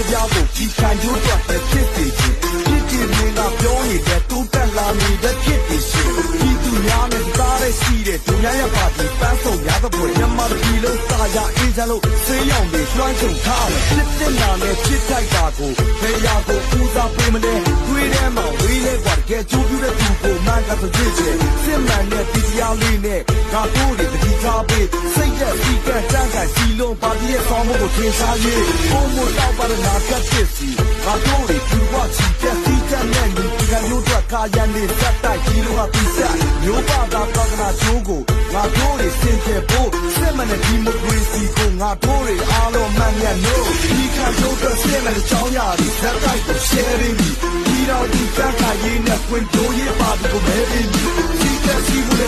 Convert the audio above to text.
တစ်ပြောင်းကိုကြီးခံရိုးတော့ပဲဖြစ်စေချင်ဖြစ်ကြည်မင်းကပြောနေတဲ့တူးတက်လာနေတဲ့ဖြစ်ပြီရှင်ဒီသူများနဲ့သားရရှိတဲ့ဒုညာရပါဒီပန်းစုံများသဖွယ်ညမတပြီလို့စာရအေးချလို့ဆေးရောင်တွေလွှမ်းခြုံထားတယ်ဖြစ်တင်လာနဲ့ဖြစ်ထိုက်တာကိုဘယ်ရာကိုဦးစားပေးမလဲတွေးထဲမှာဝေးလဲกว่าတကယ်ကြိုးပြတဲ့သူကိုမှန်ကသကြည့်ချင်စစ်မှန်တဲ့တရားလေးနဲ့ဒါကိုတွေတတိထားပေးစိတ် သက်စီကံတန်းကန်စီလုံးပါတီရဲ့ဆောင်းမှုကိုထင်ရှားရေးဘုံမို့တောက်ပါတဲ့နာကတ်ဖြစ်စီငါတို့တွေဖြူဝချီတဲ့စီကံနဲ့ညီကံမျိုးတော့ကာယန်နေစက်တိုက်ကြီးလို့ကပြီးဆက်မျိုးပါတာကောက်ကနာချိုးကိုငါတို့တွေစင်ကြယ်ဖို့စစ်မှန်တဲ့ဒီမိုကရေစီကိုငါတို့တွေအားလုံးမှန်မြတ်လို့ဒီခံတို့တဲ့စစ်မှန်တဲ့ချောင်းရည်စက်တိုက်ကို sharing ဒီတော့ဒီကံခါရေးနဲ့ဖွင့်တိုးရေးပါတီကိုမဲပြီးဒီကစီဘူး